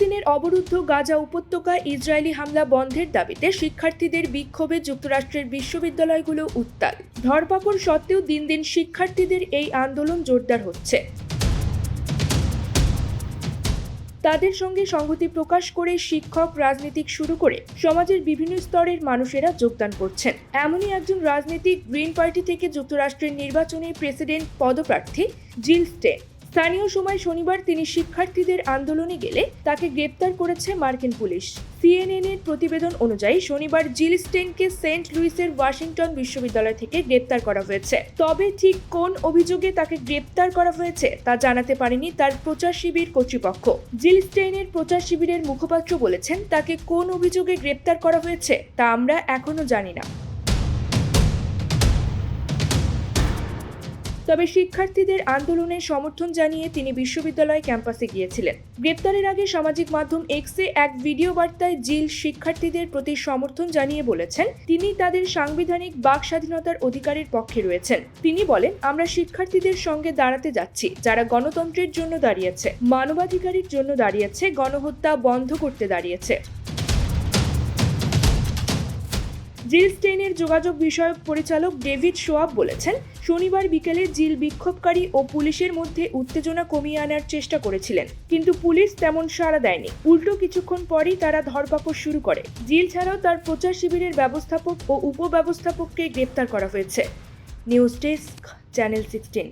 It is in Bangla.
দিনের অবরুদ্ধ গাজা উপত্যকা ইসরায়েলি হামলা বন্ধের দাবিতে শিক্ষার্থীদের বিক্ষোভে যুক্তরাষ্ট্রের বিশ্ববিদ্যালয়গুলো উত্তাল। ধরপাকড় সত্ত্বেও দিন দিন শিক্ষার্থীদের এই আন্দোলন জোরদার হচ্ছে। তাদের সঙ্গে সংহতি প্রকাশ করে শিক্ষক, রাজনীতিক শুরু করে সমাজের বিভিন্ন স্তরের মানুষেরা যোগদান করছেন। এমনই একজন রাজনীতিক গ্রিন পার্টি থেকে যুক্তরাষ্ট্রের নির্বাচনে প্রেসিডেন্ট, পদপ্রার্থী জিল স্টেন। স্থানীয় সময় শনিবার তিনি শিক্ষার্থীদের আন্দোলনে গেলে তাকে গ্রেপ্তার করেছে মার্কিন পুলিশ। সিএনএন এর প্রতিবেদন অনুযায়ী শনিবার জিল স্টেনকে সেন্ট লুইসের ওয়াশিংটন বিশ্ববিদ্যালয় থেকে গ্রেপ্তার করা হয়েছে। তবে ঠিক কোন অভিযোগে তাকে গ্রেপ্তার করা হয়েছে তা জানাতে পারেনি তার প্রচার শিবির কর্তৃপক্ষ। জিল স্টেইনের প্রচার শিবিরের মুখপাত্র বলেছেন, তাকে কোন অভিযোগে গ্রেপ্তার করা হয়েছে তা আমরা এখনও জানি না। তবে শিক্ষার্থীদের আন্দোলনের সমর্থন জানিয়ে তিনি বিশ্ববিদ্যালয় ক্যাম্পাসে গিয়েছিলেন। গ্রেপ্তারের আগে সামাজিক মাধ্যম এক্সে এক ভিডিও বার্তায় জিল শিক্ষার্থীদের প্রতি সমর্থন জানিয়ে বলেছেন, তিনি তাদের সাংবিধানিক বাক স্বাধীনতার অধিকারের পক্ষে রয়েছেন। তিনি বলেন, আমরা শিক্ষার্থীদের সঙ্গে দাঁড়াতে যাচ্ছি, যারা গণতন্ত্রের জন্য দাঁড়িয়েছে, মানবাধিকারের জন্য দাঁড়িয়েছে, গণহত্যা বন্ধ করতে দাঁড়িয়েছে। জিল স্টেইনের যোগাযোগ বিষয়ক পরিচালক ডেভিড শোয়াব বলেছেন, শনিবার বিকেলে জিল বিক্ষোভকারী ও পুলিশের মধ্যে উত্তেজনা কমিয়ে আনার চেষ্টা করেছিলেন। কিন্তু পুলিশ তেমন সাড়া দেয়নি। উল্টো কিছুক্ষণ পরই তারা ধরপাকড় শুরু করে। জিল ছাড়াও তার প্রচার শিবিরের ব্যবস্থাপক ও উপব্যবস্থাপককে গ্রেপ্তার করা হয়েছে। News desk, channel sixteen.